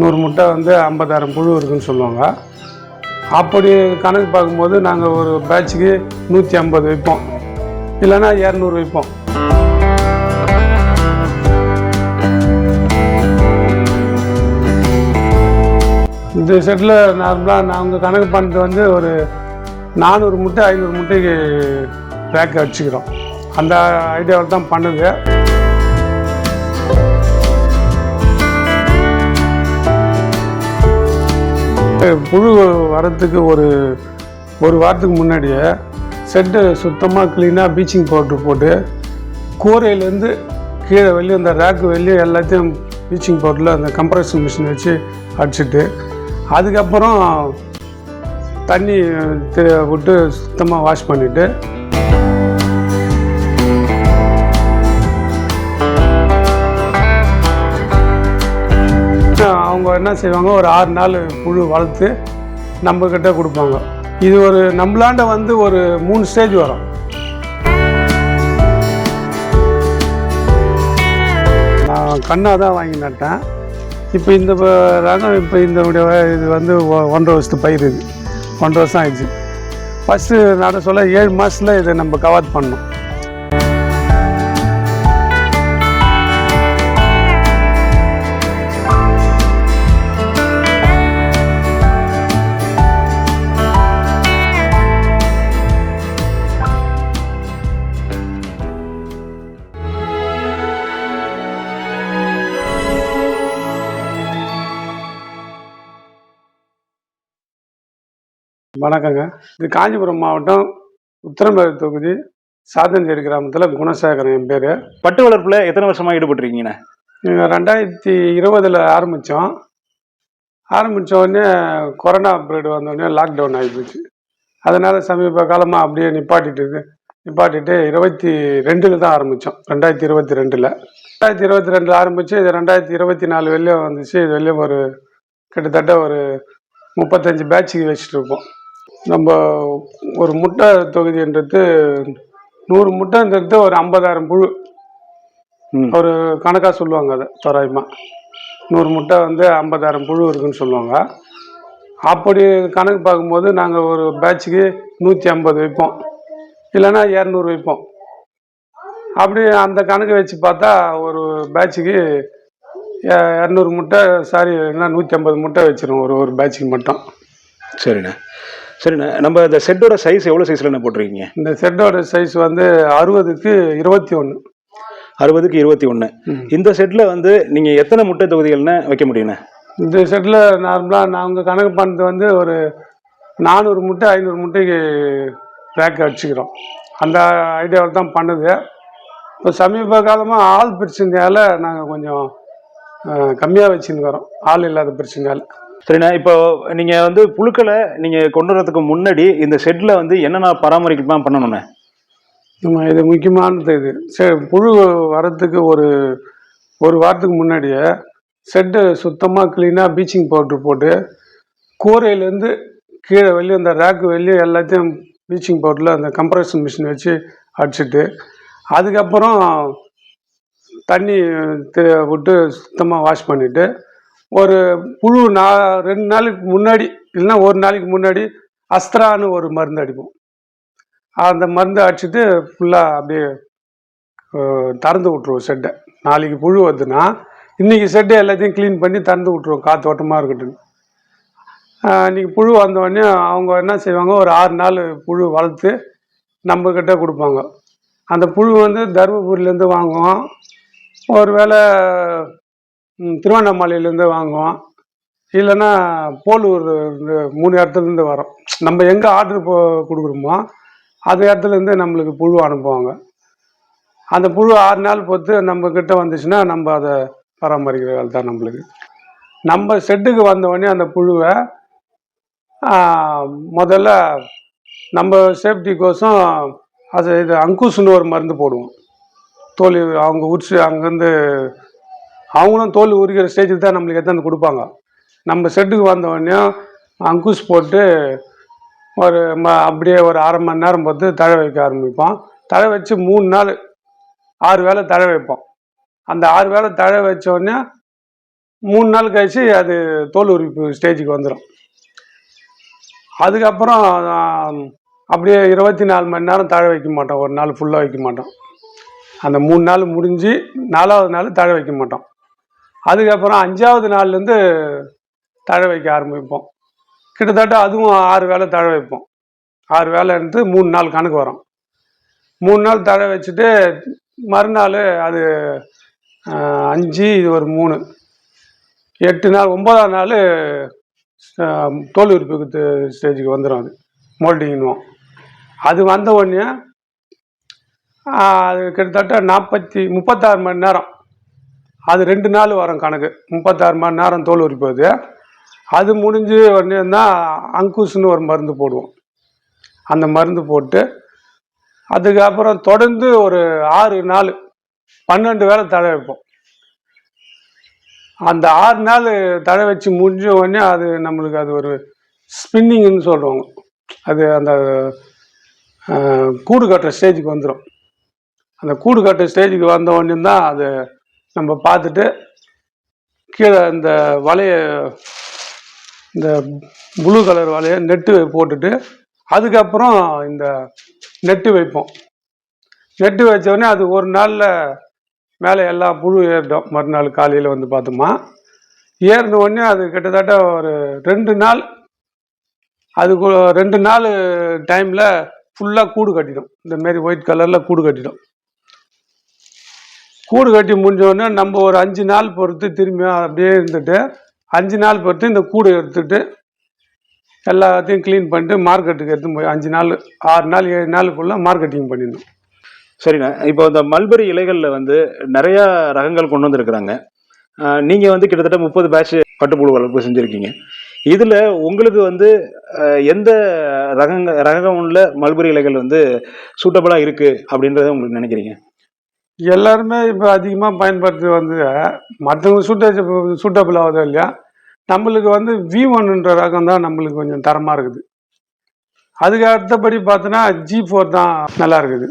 நூறு முட்டை வந்து ஐம்பதாயிரம் புழு இருக்குன்னு சொல்லுவாங்க. அப்படி கணக்கு பார்க்கும்போது நாங்கள் ஒரு பேட்சுக்கு நூற்றி ஐம்பது வைப்போம். இல்லைன்னா இரநூறு வைப்போம். இந்த செட்டில் நார்மலாக நாங்கள் கணக்கு பண்ணுறது வந்து ஒரு நானூறு முட்டை ஐநூறு முட்டைக்கு பேக் அடிச்சுக்கிறோம் அந்த ஐடியாவில் தான் பண்ணுது. புழு வரத்துக்கு ஒரு ஒரு வாரத்துக்கு முன்னாடியே செட்டு சுத்தமாக க்ளீனாக ப்ளீச்சிங் பவுட்ரு போட்டு கூரையிலேருந்து கீழே வெளியே அந்த ரேக்கு வெளியே எல்லாத்தையும் ப்ளீச்சிங் பவுடரில் அந்த கம்ப்ரஷன் மிஷின் வச்சு அடிச்சிட்டு அதுக்கப்புறம் தண்ணி விட்டு சுத்தமாக வாஷ் பண்ணிவிட்டு அவங்க என்ன செய்வாங்க ஒரு ஆறு நாள் புழு வளர்த்து நம்மக்கிட்ட கொடுப்பாங்க. இது ஒரு நம்மளாண்ட வந்து ஒரு மூணு ஸ்டேஜ் வரும். நான் கண்ணாக தான் வாங்கி நட்டேன். இப்போ இந்த ரகம் இப்போ இந்த உடைய இது வந்து ஒன்றரை வருஷத்து பயிர் இது. ஒன்றரை வருஷம் ஆயிடுச்சு. ஃபஸ்ட்டு நட சொல்ல ஏழு மாதத்தில் இதை நம்ம கவாத் பண்ணோம். வணக்கங்க. இது காஞ்சிபுரம் மாவட்டம் உத்தரமேறு தொகுதி சாத்தஞ்சேரி கிராமத்தில் குணசேகரன் என் பேர். பட்டு வளர்ப்புல எத்தனை வருஷமா ஈடுபட்டிருக்கீங்கண்ணே? நீங்கள் ரெண்டாயிரத்தி இருபதில் ஆரம்பித்தோம் ஆரம்பித்த உடனே கொரோனா பீரியட் வந்தோடனே லாக்டவுன் ஆகிப்போச்சு அதனால் சமீப காலமாக அப்படியே நிப்பாட்டிட்டு நிப்பாட்டிட்டு இருபத்தி ரெண்டில் தான் ஆரம்பித்தோம் ரெண்டாயிரத்தி இருபத்தி ரெண்டில். ரெண்டாயிரத்தி இருபத்தி ரெண்டில் ஆரம்பித்து இது ரெண்டாயிரத்தி இருபத்தி நாலு வெளியே வந்துச்சு. இது வெளியே ஒரு கிட்டத்தட்ட ஒரு முப்பத்தஞ்சு பேட்சுக்கு வச்சுட்டு இருப்போம். நம்ம ஒரு முட்டை தொகுதின்றது நூறு முட்டைன்றது ஒரு ஐம்பதாயிரம் புழு. ஒரு கணக்காக சொல்லுவாங்க அதை தோராயமாக நூறு முட்டை வந்து ஐம்பதாயிரம் புழு இருக்குன்னு சொல்லுவாங்க. அப்படி கணக்கு பார்க்கும்போது நாங்கள் ஒரு பேட்சுக்கு நூற்றி ஐம்பது வைப்போம். இல்லைன்னா இரநூறு வைப்போம். அப்படி அந்த கணக்கு வச்சு பார்த்தா ஒரு பேட்சுக்கு இரநூறு முட்டை சாரி இல்லைன்னா நூற்றி ஐம்பது முட்டை வச்சிரும். ஒரு ஒரு பேட்சுக்கு மட்டும். சரிண்ணே. சரிண்ணே நம்ம இந்த செட்டோட சைஸ் எவ்வளோ சைஸ்ல போட்டிருக்கீங்க? இந்த செட்டோட சைஸ் வந்து அறுபதுக்கு இருபத்தி ஒன்று அறுபதுக்கு இருபத்தி ஒன்று இந்த செட்ல வந்து நீங்க எத்தனை முட்டை தொகுதிகள்னு வைக்க முடியுண்ணே இந்த செட்டில் நார்மலாக நாங்கள் கணக்கு பண்ணது வந்து ஒரு நானூறு முட்டை ஐநூறு முட்டைக்கு பேக் அடிச்சுக்கிறோம் அந்த ஐடியாவில் தான் பண்ணுது. இப்போ சமீப காலமாக ஆள் பிரச்சனையால் நாங்கள் கொஞ்சம் கம்மியாக வச்சுருக்கிறோம் ஆள் இல்லாத பிரச்சனையால். சரிண்ணா இப்போ நீங்கள் வந்து புழுக்களை நீங்கள் கொண்டு வரதுக்கு முன்னாடி இந்த ஷெட்டில் வந்து என்னென்ன பராமரிக்கலாம் பண்ணணுண்ணே நம்ம இது முக்கியமானது இது. சரி புழு வரத்துக்கு ஒரு ஒரு வாரத்துக்கு முன்னாடியே செட்டு சுத்தமாக க்ளீனாக ப்ளீச்சிங் பவுட்ரு போட்டு கூரையிலேருந்து கீழே வெளியே அந்த ரேக்கு வெளியே எல்லாத்தையும் ப்ளீச்சிங் பவுடரில் அந்த கம்ப்ரஷன் மிஷின் வச்சு அடிச்சிட்டு அதுக்கப்புறம் தண்ணி விட்டு சுத்தமாக வாஷ் பண்ணிவிட்டு ஒரு புழு நா ரெண்டு நாளைக்கு முன்னாடி இல்லைன்னா ஒரு நாளைக்கு முன்னாடி அஸ்திரான்னு ஒரு மருந்து அடிப்போம். அந்த மருந்து அடிச்சுட்டு ஃபுல்லாக அப்படியே திறந்து விட்ருவோம் செட்டை. நாளைக்கு புழு வருதுன்னா இன்றைக்கி செட்டை எல்லாத்தையும் க்ளீன் பண்ணி திறந்து விட்ருவோம் காத்தோட்டமாக இருக்கட்டும். இன்றைக்கி புழு வந்த அவங்க என்ன செய்வாங்க ஒரு ஆறு நாள் புழு வளர்த்து நம்மக்கிட்ட கொடுப்பாங்க. அந்த புழு வந்து தருமபுரியிலேருந்து வாங்குவோம். ஒரு வேளை திருவண்ணாமலையிலேருந்து வாங்குவோம். இல்லைன்னா போலூர் இந்த மூணு இடத்துலேருந்து வரோம். நம்ம எங்கே ஆர்டர் போ கொடுக்குறோமோ அந்த இடத்துலேருந்து நம்மளுக்கு புழு அனுப்புவாங்க. அந்த புழு ஆறு நாள் பொறுத்து நம்ம வந்துச்சுன்னா நம்ம அதை பராமரிக்கிற வேலை தான் நம்மளுக்கு. நம்ம செட்டுக்கு வந்தவொடனே அந்த புழுவை முதல்ல நம்ம சேஃப்டி கோசம் அது இது அங்குசுன்னு ஒரு மருந்து போடுவோம். தோழி அவங்க உரிச்சு அங்கேருந்து அவங்களும் தோல் உரிக்கிற ஸ்டேஜுக்கு தான் நம்மளுக்கு எடுத்தாந்து கொடுப்பாங்க. நம்ம செட்டுக்கு வந்தவொடனே அங்குஸ் போட்டு ஒரு ம அப்படியே ஒரு அரை மணி நேரம் பொறுத்து தழை வைக்க ஆரம்பிப்போம். தழை வச்சு மூணு நாள் ஆறு வேளை தழை வைப்போம். அந்த ஆறு வேளை தழை வச்சோடனே மூணு நாள் கழிச்சு அது தோல் உரிப்பு ஸ்டேஜுக்கு வந்துடும் அதுக்கப்புறம் அப்படியே இருபத்தி நாலு மணி நேரம் தழை வைக்க மாட்டோம். ஒரு நாள் ஃபுல்லாக வைக்க மாட்டோம். அந்த மூணு நாள் முடிஞ்சு நாலாவது நாள் தழை வைக்க மாட்டோம். அதுக்கப்புறம் அஞ்சாவது நாள்லேருந்து தழை வைக்க ஆரம்பிப்போம். கிட்டத்தட்ட அதுவும் ஆறு வேளை தழை வைப்போம். ஆறு வேலைன்ட்டு மூணு நாள் கணக்கு வரும். மூணு நாள் தழை வச்சுட்டு மறுநாள் அது அஞ்சு இது ஒரு மூணு. எட்டு நாள் ஒம்பதாம் நாள் தோல் உறுப்புக்கு ஸ்டேஜுக்கு வந்துடும் அது. மோல்டிங்னுவோம் அது வந்த உடனே அது கிட்டத்தட்ட நாற்பத்தி முப்பத்தாறு மணி நேரம். அது ரெண்டு நாள் வரும் கணக்கு. முப்பத்தாறு மணி நேரம் தோல் உரிப்பது. அது முடிஞ்சு உடனே தான் அங்குஸ்னு ஒரு மருந்து போடுவோம். அந்த மருந்து போட்டு அதுக்கப்புறம் தொடர்ந்து ஒரு ஆறு நாள் பன்னெண்டு வேளை தழை வைப்போம். அந்த ஆறு நாள் தழை வச்சு முடிஞ்ச உடனே அது நம்மளுக்கு அது ஒரு ஸ்பின்னிங்னு சொல்லுவாங்க அது அந்த கூடு கட்டுற ஸ்டேஜுக்கு வந்துடும் அந்த கூடு கட்டுற ஸ்டேஜுக்கு வந்த உடனே தான் அது நம்ம பார்த்துட்டு கீழே இந்த வலைய இந்த ப்ளூ கலர் வலையை நெட்டு போட்டுட்டு அதுக்கப்புறம் இந்த நெட்டு வைப்போம். நெட்டு வச்ச அது ஒரு நாளில் மேலே எல்லா புழு ஏறிடும். மறுநாள் காலையில் வந்து பார்த்தோமா. ஏறின உடனே அது கிட்டத்தட்ட ஒரு ரெண்டு நாள் அதுக்கு ரெண்டு நாள் டைமில் ஃபுல்லாக கூடு கட்டிடும். இந்த மாரி ஒயிட் கலரில் கூடு கட்டிடும். கூடு கட்டி முடிஞ்சோடனே நம்ம ஒரு அஞ்சு நாள் பொறுத்து திரும்பி அப்படியே இருந்துட்டு அஞ்சு நாள் பொறுத்து இந்த கூடு எடுத்துட்டு எல்லாத்தையும் க்ளீன் பண்ணிட்டு மார்க்கெட்டுக்கு எடுத்து போய் அஞ்சு நாள் ஆறு நாள் ஏழு நாளுக்குள்ளே மார்க்கெட்டிங் பண்ணிடணும். சரிண்ணா. இப்போ இந்த மல்பெரி இலைகளில் வந்து நிறைய ரகங்கள் கொண்டு வந்திருக்கிறாங்க. நீங்கள் வந்து கிட்டத்தட்ட முப்பது பேட்ச் பட்டுப்புழு வளர்ப்பு செஞ்சுருக்கீங்க. இதில் உங்களுக்கு வந்து எந்த ரகங்க ரகம் உள்ள மல்பெரி இலைகள் வந்து சூட்டபுளாக இருக்குது அப்படின்றத உங்களுக்கு நினைக்கிறீங்க? எல்லாருமே இப்போ அதிகமாக பயன்படுத்தி வந்து மற்றவங்க சூட்ட சூட்டபிள் ஆகுதோ இல்லையா? நம்மளுக்கு வந்து வி ஒன்றுன்ற ரகம் தான் நம்மளுக்கு கொஞ்சம் தரமாக இருக்குது. அதுக்கு அடுத்தபடி பார்த்தோன்னா ஜி ஃபோர் தான் நல்லா இருக்குது.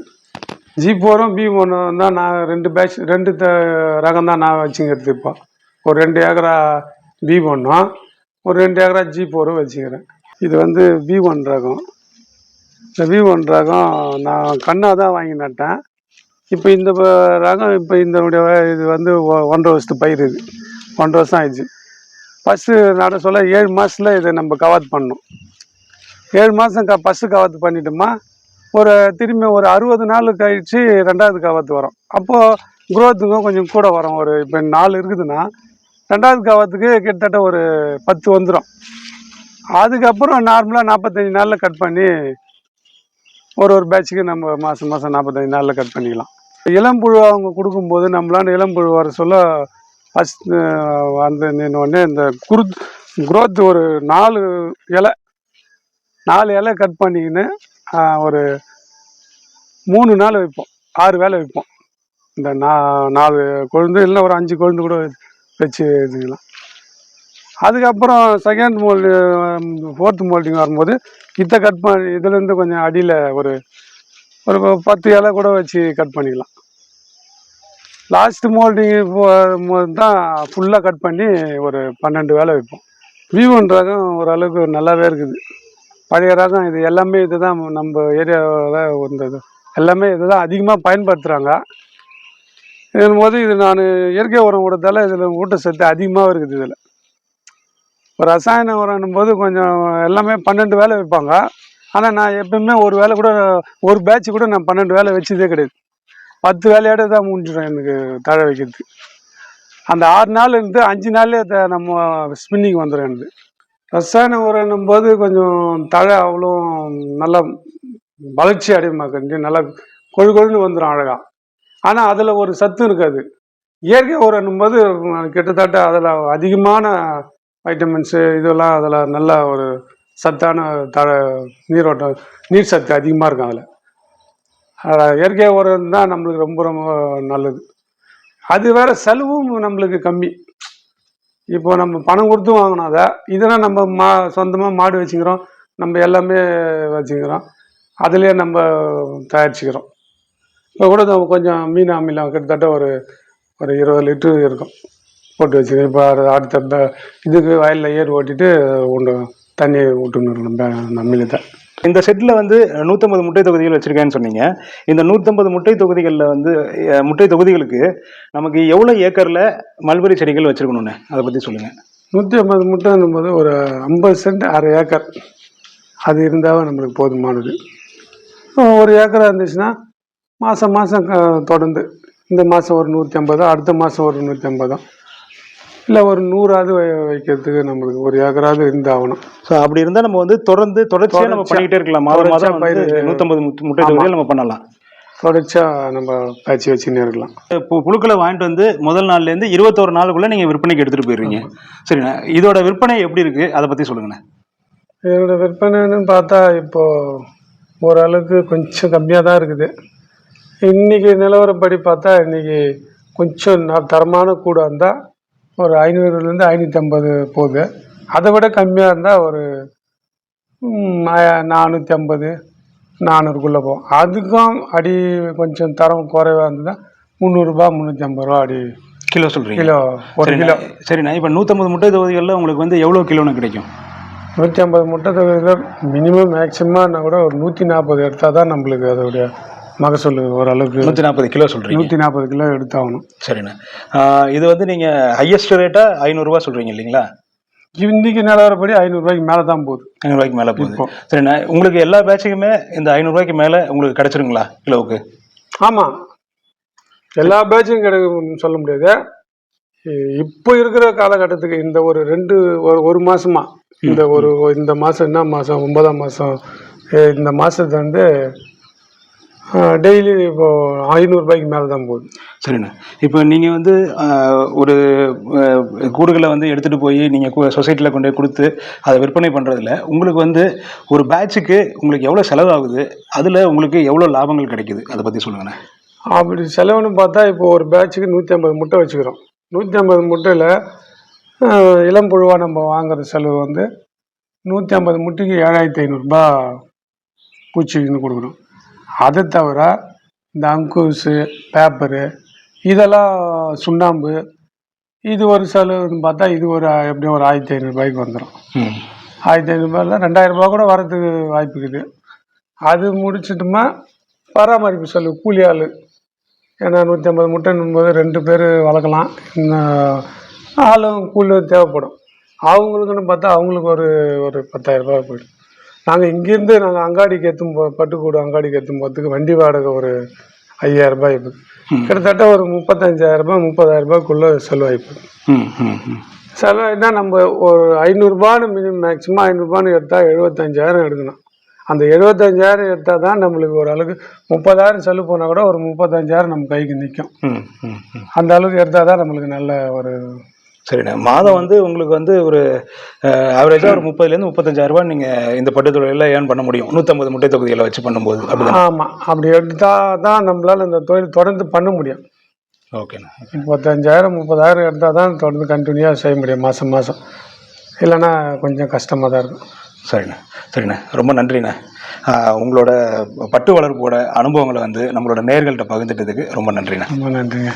ஜி ஃபோரும் பி ஒன்றும் தான் நான் ரெண்டு பேட்ச் ரெண்டு த ரகம் தான் நான் வச்சுங்கிறது இப்போ. ஒரு ரெண்டு ஏக்கரா பி ஒன்றும் ஒரு ரெண்டு ஏக்கரா ஜி ஃபோரும் வச்சுக்கிறேன். இது வந்து வி ஒன் ரகம். இந்த வி ஒன் ரகம் நான் கண்ணாக தான் வாங்கி நட்டேன். இப்போ இந்த ரகம் இப்போ இந்த இது வந்து ஒன்றரை வருஷத்து பயிர் இது. ஒன்றரை வருஷம் ஆயிடுச்சு. ஃபஸ்ட்டு நட சொல்ல ஏழு மாதத்தில் இதை நம்ம கவாத்து பண்ணோம் ஏழு மாதம் க ஃபஸ்ட்டு கவாத்து பண்ணிட்டோமா ஒரு திரும்பி ஒரு அறுபது நாள் கழிச்சு ரெண்டாவது கவாத்து வரும். அப்போது குரோத்துக்கும் கொஞ்சம் கூட வரும். ஒரு இப்போ நாலு இருக்குதுன்னா ரெண்டாவது கவாத்துக்கு கிட்டத்தட்ட ஒரு பத்து வந்துடும் அதுக்கப்புறம் நார்மலாக நாற்பத்தஞ்சு நாளில் கட் பண்ணி ஒரு ஒரு பேட்சுக்கு நம்ம மாதம் மாதம் நாற்பத்தஞ்சு நாளில் கட் பண்ணிக்கலாம். இளம்புழு அவங்க கொடுக்கும்போது நம்மளால இளம்புழு வர சொல்ல ஃபஸ்ட் அந்த உடனே இந்த குரு குரோத் ஒரு நாலு இலை நாலு இலை கட் பண்ணிக்கின்னு ஒரு மூணு நாள் வைப்போம். ஆறு வேலை வைப்போம். இந்த நா நாலு கொழுந்து இல்லை ஒரு அஞ்சு கொழுந்து கூட வச்சு இதுக்கலாம் அதுக்கப்புறம் செகண்ட் மோல்டு ஃபோர்த் மோல்டிங் வரும்போது இதை கட் பண்ணி இதுலேருந்து கொஞ்சம் அடியில் ஒரு ஒரு பத்து இலை கூட வச்சு கட் பண்ணிக்கலாம். லாஸ்ட் மோல்டிங் தான் ஃபுல்லாக கட் பண்ணி ஒரு பன்னெண்டு வேலை வைப்போம். விவோன் ரகம் ஓரளவுக்கு நல்லாவே இருக்குது. பழைய ரகம் இது. எல்லாமே இதுதான் நம்ம ஏரியாவில் வந்தது. எல்லாமே இது தான் அதிகமாக பயன்படுத்துகிறாங்க இதன் போது இது நான் இயற்கை உரம் கொடுத்தால இதில் ஊட்டச்சத்து அதிகமாக இருக்குது இதில். ஒரு ரசாயன உரம்னும் போது கொஞ்சம் எல்லாமே பன்னெண்டு வேலை வைப்பாங்க. ஆனால் நான் எப்பவுமே ஒரு வேலை கூட ஒரு பேட்ச் கூட நான் பன்னெண்டு வேலை வச்சதே கிடையாது. பத்து வேலையோட தான் முடிஞ்சிடும் எனக்கு தழை வைக்கிறது அந்த ஆறு நாள் இருந்து அஞ்சு நாள்லேயே த- நம்ம ஸ்பின்னிங் வந்துடும் எனக்கு. ரசாயன உரம்னும் போது கொஞ்சம் தழை அவ்வளோ நல்லா வளர்ச்சி அடையுமா கொஞ்சம் நல்லா கொழு கொழுன்னு வந்துடும் அழகாக ஆனால் அதில் ஒரு சத்து இருக்காது. இயற்கை உரம்னும் போது கிட்டத்தட்ட அதில் அதிகமான வைட்டமின்ஸு இதெல்லாம் அதில் நல்ல ஒரு சத்தான த நீரோட்டம் நீர் சத்து அதிகமாக இருக்கும் அதில். இயற்கை உரம் தான் நம்மளுக்கு ரொம்ப ரொம்ப நல்லது. அது வேற செலவும் நம்மளுக்கு கம்மி. இப்போ நம்ம பணம் கொடுத்து வாங்கினோம் அதை இதெல்லாம் நம்ம மா சொந்தமாக மாடு வச்சுக்கிறோம். நம்ம எல்லாமே வச்சுக்கிறோம். அதுலேயே நம்ம தயாரிச்சுக்கிறோம். இப்போ கூட நம்ம கொஞ்சம் மீன் அமிலம் கிட்டத்தட்ட ஒரு ஒரு இருபது லிட்டரு இருக்கும். போட்டு வச்சுக்கிறோம். இப்போ அடுத்த இதுக்கு வயலில் ஏர் ஓட்டிட்டு ஒன்று தண்ணி விட்டுன்னு இருக்கணும். நம்மளே தான். இந்த செட்டில் வந்து நூற்றம்பது முட்டை தொகுதிகள் வச்சுருக்கேன்னு சொன்னீங்க. இந்த நூற்றம்பது முட்டை தொகுதிகளில் வந்து முட்டை தொகுதிகளுக்கு நமக்கு எவ்வளோ ஏக்கரில் மல்பெரி செடிகள் வச்சுருக்கணுன்னு அதை பற்றி சொல்லுங்கள் நூற்றி ஐம்பது முட்டைன்னும் போது ஒரு ஐம்பது சென்ட் அரை ஏக்கர். அது இருந்தால் நம்மளுக்கு போதுமானது. ஒரு ஏக்கராக இருந்துச்சுன்னா மாதம் மாதம் தொடர்ந்து. இந்த மாதம் ஒரு நூற்றி ஐம்பதோ அடுத்த மாதம் ஒரு நூற்றி ஐம்பதோ. இல்லை ஒரு நூறாவது வை- வைக்கிறதுக்கு நம்மளுக்கு ஒரு ஏக்கராவது இருந்தாகணும் ஸோ அப்படி இருந்தால் நம்ம வந்து தொடர்ந்து தொடர்ச்சியாக நம்ம பண்ணிக்கிட்டே இருக்கலாம். மாதம் மாதம் நூற்றம்பது முட்டை தொகுதிகள் நம்ம பண்ணலாம். தொடர்ச்சியாக நம்ம பயிற்சி வச்சுன்னே இருக்கலாம். இப்போ புழுக்களை வாங்கிட்டு வந்து முதல் நாள்லேருந்து இருபத்தோரு நாளுக்குள்ள நீங்கள் விற்பனைக்கு எடுத்துகிட்டு போயிடுறீங்க சரிண்ணா இதோட விற்பனை எப்படி இருக்குது அதை பற்றி சொல்லுங்கண்ணே. என்னோட விற்பனைன்னு பார்த்தா இப்போ ஓரளவுக்கு கொஞ்சம் கம்மியாக தான் இருக்குது. இன்னைக்கு நிலவரப்படி பார்த்தா இன்னைக்கு கொஞ்சம் தரமான கூடா இருந்தால் ஒரு ஐநூறுலேருந்து ஐநூற்றம்பது போகுது. அதை விட கம்மியாக இருந்தால் ஒரு நானூற்றி ஐம்பது நானூறுக்குள்ளே போகும். அதுக்கும் அடி கொஞ்சம் தரம் குறைவாக இருந்ததுன்னா முந்நூறுரூபா முந்நூற்றி ஐம்பது ரூபா அடி கிலோ சொல்கிறீங்க. கிலோ ஒரு கிலோ. சரிண்ணா இப்போ நூற்றம்பது முட்டை தொகுதிகளில் உங்களுக்கு வந்து எவ்வளோ கிலோன்னு கிடைக்கும்? நூற்றி ஐம்பது முட்டை தொகையில் மினிமம் மேக்ஸிமம்னா கூட ஒரு நூற்றி நாற்பது எடுத்தால் தான் நம்மளுக்கு அதோடைய மகசூல் ஓரளவுக்கு நூற்றி நாற்பது கிலோ சொல்கிறீங்க நூற்றி நாற்பது கிலோ எடுத்தாகணும். சரிண்ணா. இது வந்து நீங்கள் ஹையஸ்ட் ரேட்டாக ஐநூறுரூவா சொல்கிறீங்க இல்லைங்களா? இன்னைக்கு நிலவரப்படி ஐநூறுரூவாய்க்கு மேலே தான் போகுது. ஐநூறுரூவாய்க்கு மேலே போகுது. சரிண்ணா உங்களுக்கு எல்லா பேட்சுக்குமே இந்த ஐநூறுரூவாய்க்கு மேலே உங்களுக்கு கிடச்சிருங்களா கிலோவுக்கு? ஆமாம் எல்லா பேட்சும் கிடைக்கும்னு சொல்ல முடியாது. இப்போ இருக்கிற காலகட்டத்துக்கு இந்த ஒரு ரெண்டு ஒரு ஒரு மாசமா இந்த ஒரு இந்த மாதம் என்ன மாதம் ஒன்பதாம் மாதம் இந்த மாதத்து வந்து டெய்லி இப்போ ஐநூறுரூபாய்க்கு மேலே தான் போகுது. சரிண்ணா. இப்போ நீங்கள் வந்து ஒரு கூடுகளை வந்து எடுத்துகிட்டு போய் நீங்கள் சொசைட்டியில் கொண்டு போய் கொடுத்து அதை விற்பனை பண்ணுறதுல உங்களுக்கு வந்து ஒரு பேட்சுக்கு உங்களுக்கு எவ்வளோ செலவாகுது? அதில் உங்களுக்கு எவ்வளோ லாபங்கள் கிடைக்குது? அதை பற்றி சொல்லுங்கண்ணே. அப்படி செலவுன்னு பார்த்தா இப்போ ஒரு பேட்சுக்கு நூற்றி ஐம்பது முட்டை வச்சுக்கிறோம். நூற்றி ஐம்பது முட்டையில் இளம் புழுவாக நம்ம வாங்குற செலவு வந்து நூற்றி ஐம்பது முட்டைக்கு ஏழாயிரத்தி ஐநூறுரூபா பூச்சிக்குன்னு கொடுக்குறோம். அதை தவிர இந்த அங்குஸு பேப்பரு இதெல்லாம் சுண்ணாம்பு இது ஒரு செலவுன்னு பார்த்தா இது ஒரு எப்படியும் ஒரு ஆயிரத்தி ஐநூறுரூபாய்க்கு வந்துடும் ஆயிரத்தி ஐநூறுபாயில் ரெண்டாயிரம் ரூபாய் கூட வரதுக்கு வாய்ப்பு இருக்குது. அது முடிச்சிட்டோமா பராமரிப்பு செலவு கூலி ஆள். ஏன்னா நூற்றி ஐம்பது முட்டைன்னும் போது ரெண்டு பேர் வளர்க்கலாம். ஆளும் கூலியும் தேவைப்படும். அவங்களுக்குன்னு பார்த்தா அவங்களுக்கு ஒரு ஒரு பத்தாயிரம் ரூபாய் போயிடும். நாங்கள் இங்கேருந்து நாங்கள் அங்காடிக்கு எத்தும் போ பட்டுக்கூடு அங்காடிக்கு எத்தும் போகிறதுக்கு வண்டி வாடகை ஒரு ஐயாயிரம் ரூபாய் ம். கிட்டத்தட்ட ஒரு முப்பத்தஞ்சாயிரம் ரூபாய் முப்பதாயிரம் ரூபாய்க்குள்ளே ம் செலவுனா நம்ம ஒரு ஐநூறுரூபான்னு மினிமம் மேக்ஸிமம் ஐநூறுரூபான்னு எடுத்தால் எழுபத்தஞ்சாயிரம் எடுக்கணும். அந்த எழுபத்தஞ்சாயிரம் எடுத்தால் தான் நம்மளுக்கு ஒரு அளவுக்கு முப்பதாயிரம் செலவு போனால் கூட ஒரு முப்பத்தஞ்சாயிரம் நம்ம கைக்கு நிற்கும் அந்த அளவுக்கு எடுத்தால் தான் நம்மளுக்கு நல்ல ஒரு சரிண்ணா. மாதம் வந்து உங்களுக்கு வந்து ஒரு ஆவரேஜாக ஒரு முப்பதுலேருந்து முப்பத்தஞ்சாயிரம் ரூபாய் நீங்கள் இந்த பட்டு தொழிலில் ஏர்ன் பண்ண முடியும். நூற்றம்பது முட்டை தொகுதிகளை வச்சு பண்ணும்போது அப்படிதான்? ஆமாம் அப்படி எடுத்தால் தான் நம்மளால் இந்த தொழில் தொடர்ந்து பண்ண முடியும். ஓகேண்ணா. முப்பத்தஞ்சாயிரம் முப்பதாயிரம் எடுத்தால் தான் தொடர்ந்து கண்டினியூவாக செய்ய முடியும் மாதம் மாதம் இல்லைன்னா கொஞ்சம் கஷ்டமாக தான் இருக்கும். சரிண்ணா. சரிண்ணா. ரொம்ப நன்றிண்ணா. உங்களோட பட்டு வளர்ப்போட அனுபவங்களை வந்து நம்மளோட நேர்கள்ட்ட பகிர்ந்துட்டதுக்கு ரொம்ப நன்றிண்ணா. ரொம்ப நன்றிங்க.